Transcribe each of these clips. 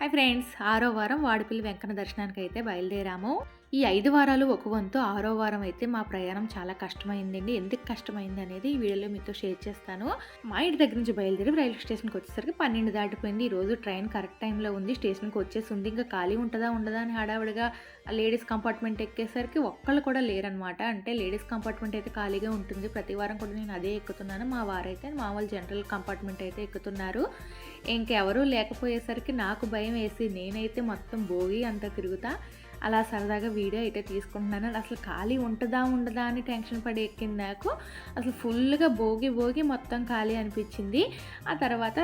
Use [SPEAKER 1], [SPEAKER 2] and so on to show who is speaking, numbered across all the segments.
[SPEAKER 1] Hi friends ఆరో వారం వాడిపల్లి వెంకన్న దర్శనానికి అయితే బయలుదేరాము. ఈ ఐదు వారాలు ఒక వంతు ఆరో వారం అయితే మా ప్రయాణం చాలా కష్టమైందండి. ఎందుకు కష్టమైంది అనేది ఈ వీడియోలో మీతో షేర్ చేస్తాను. మా ఇంటి దగ్గర నుంచి బయలుదేరి రైల్వే స్టేషన్కి వచ్చేసరికి పన్నెండు దాటిపోయింది. ఈరోజు ట్రైన్ కరెక్ట్ టైంలో ఉంది. స్టేషన్కి వచ్చేసి ఉంది ఇంకా ఖాళీ ఉంటుందా ఉండదా అని హడావిడిగా లేడీస్ కంపార్ట్మెంట్ ఎక్కేసరికి ఒక్కళ్ళు కూడా లేరనమాట అంటే లేడీస్ కంపార్ట్మెంట్ అయితే ఖాళీగా ఉంటుంది. ప్రతి వారం కూడా నేను అదే ఎక్కుతున్నాను. మా వారైతే మామూలు జనరల్ కంపార్ట్మెంట్ అయితే ఎక్కుతున్నారు. ఇంకెవరూ లేకపోయేసరికి నాకు భయం వేసి నేనైతే మొత్తం భోగి అంతా తిరుగుతా. అలా సరదాగా వీడియో అయితే తీసుకుంటున్నాను. అసలు ఖాళీ ఉంటుందా ఉండదా అని టెన్షన్ పడి ఎక్కింది నాకు అసలు ఫుల్గా భోగి భోగి మొత్తం ఖాళీ అనిపించింది. ఆ తర్వాత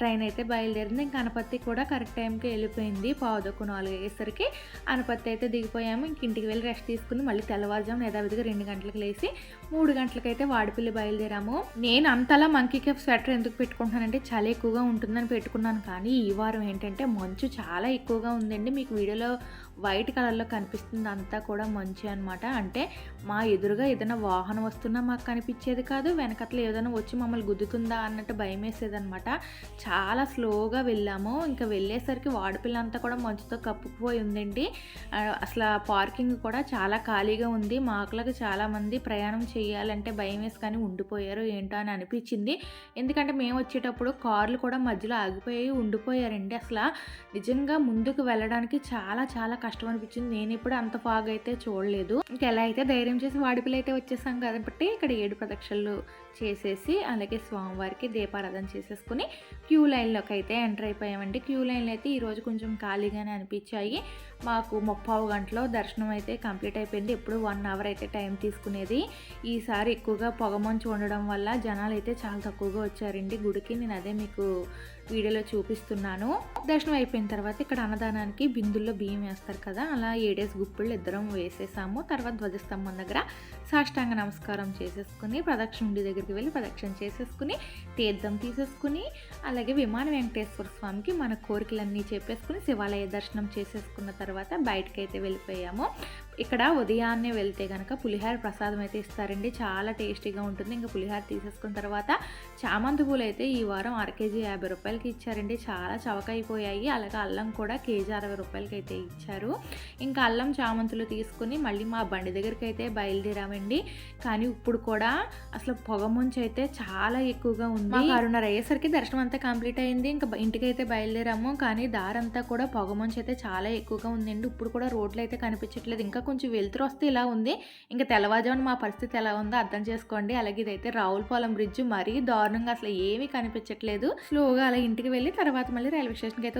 [SPEAKER 1] ట్రైన్ అయితే బయలుదేరింది. ఇంకా అనపత్తి కూడా కరెక్ట్ టైంకి వెళ్ళిపోయింది. పావుదొక్కు నాలుగు అయ్యేసరికి అనపత్తి అయితే దిగిపోయాము. ఇంక ఇంటికి వెళ్ళి రెస్ట్ తీసుకుని మళ్ళీ తెల్లవారుజామున యథావిధిగా రెండు గంటలకు లేచి మూడు గంటలకైతే వాడిపల్లి బయలుదేరాము. నేను అంతలా మంకీ క్యాప్ స్వెటర్ ఎందుకు పెట్టుకుంటానంటే చలి ఎక్కువగా ఉంటుందని పెట్టుకున్నాను. కానీ ఈ వారం ఏంటంటే మంచు చాలా ఎక్కువగా ఉందండి. మీకు వీడియోలో వైట్ వైట్ కలర్లో కనిపిస్తుంది అంతా కూడా మంచి అనమాట అంటే మా ఎదురుగా ఏదైనా వాహనం వస్తున్నా మాకు కనిపించేది కాదు వెనకట్ల ఏదైనా వచ్చి మమ్మల్ని గుద్దుతుందా అన్నట్టు భయం వేసేది అనమాట చాలా స్లోగా వెళ్ళాము. ఇంకా వెళ్ళేసరికి వాడపిల్ల అంతా కూడా మంచుతో కప్పుకుపోయి ఉందండి. అసలు పార్కింగ్ కూడా చాలా ఖాళీగా ఉంది. మాకులకు చాలామంది ప్రయాణం చేయాలంటే భయం వేసి కానీ ఉండిపోయారు ఏంటో అని అనిపించింది. ఎందుకంటే మేము వచ్చేటప్పుడు కార్లు కూడా మధ్యలో ఆగిపోయి ఉండిపోయారండి. అసలు నిజంగా ముందుకు వెళ్ళడానికి చాలా చాలా కష్టం అనిపించింది. నేను ఇప్పుడు అంత ఫాగ్ అయితే చూడలేదు. ఇంకా ఎలా అయితే ధైర్యం చేసి వాడిపిల్ల అయితే వచ్చేసాం కాబట్టి ఇక్కడ ఏడు ప్రదక్షిణలు చేసేసి అలాగే స్వామివారికి దీపారాధన చేసేసుకుని క్యూ లైన్లోకి అయితే ఎంటర్ అయిపోయామండి. క్యూ లైన్లు అయితే ఈరోజు కొంచెం ఖాళీగానే అనిపించాయి. మాకు ముప్పావు గంటలో దర్శనం అయితే కంప్లీట్ అయిపోయింది. ఎప్పుడు వన్ అవర్ అయితే టైం తీసుకునేది. ఈసారి ఎక్కువగా పొగమంచు ఉండడం వల్ల జనాలు అయితే చాలా తక్కువగా వచ్చారండి. గుడికి నేను అదే మీకు వీడియోలో చూపిస్తున్నాను. దర్శనం అయిపోయిన తర్వాత ఇక్కడ అన్నదానానికి బిందుల్లో బియ్యం వేస్తారు కదా అలా ఏడేసి గుప్పిళ్ళు ఇద్దరం వేసేసాము. తర్వాత ధ్వజస్తంభం దగ్గర సాష్టాంగ నమస్కారం చేసేసుకుని ప్రదక్షిణ ఉండి దగ్గరికి వెళ్ళి ప్రదక్షిణ చేసేసుకుని తీర్థం తీసేసుకుని అలాగే విమాన వెంకటేశ్వర స్వామికి మన కోరికలన్నీ చెప్పేసుకుని శివాలయ దర్శనం చేసేసుకున్న తర్వాత బయటకైతే అయితే వెళ్ళిపోయాము. ఇక్కడ ఉదయాన్నే వెళ్తే కనుక పులిహార ప్రసాదం అయితే ఇస్తారండి. చాలా టేస్టీగా ఉంటుంది. ఇంకా పులిహార తీసేసుకున్న తర్వాత చామంతి పూలు అయితే ఈ వారం అర కేజీ యాభై రూపాయలకి ఇచ్చారండి. చాలా చవకైపోయాయి. అలాగే అల్లం కూడా కేజీ అరవై రూపాయలకి అయితే ఇచ్చారు. ఇంకా అల్లం చామంతులు తీసుకుని మళ్ళీ మా బండి దగ్గరికి అయితే బయలుదేరామండి. కానీ ఇప్పుడు కూడా అసలు పొగ ముంచి అయితే చాలా ఎక్కువగా ఉంది. ఆరున్నర అయ్యేసరికి దర్శనం అంతా కంప్లీట్ అయింది. ఇంకా ఇంటికి అయితే బయలుదేరాము. కానీ దారంతా కూడా పొగ మంచు అయితే చాలా ఎక్కువగా ఉందండి. ఇప్పుడు కూడా రోడ్లు అయితే కనిపించట్లేదు. ఇంకా కొంచెం వెలుతురు వస్తే ఇలా ఉంది. ఇంకా తెల్లవారుజామున మా పరిస్థితి ఎలా ఉందో అర్థం చేసుకోండి. అలాగే ఇదైతే రావులపాలెం బ్రిడ్జ్ మరీ దారుణంగా అసలు ఏమీ కనిపించట్లేదు. స్లోగా అలా ఇంటికి వెళ్ళి తర్వాత మళ్ళీ రైల్వే స్టేషన్కి అయితే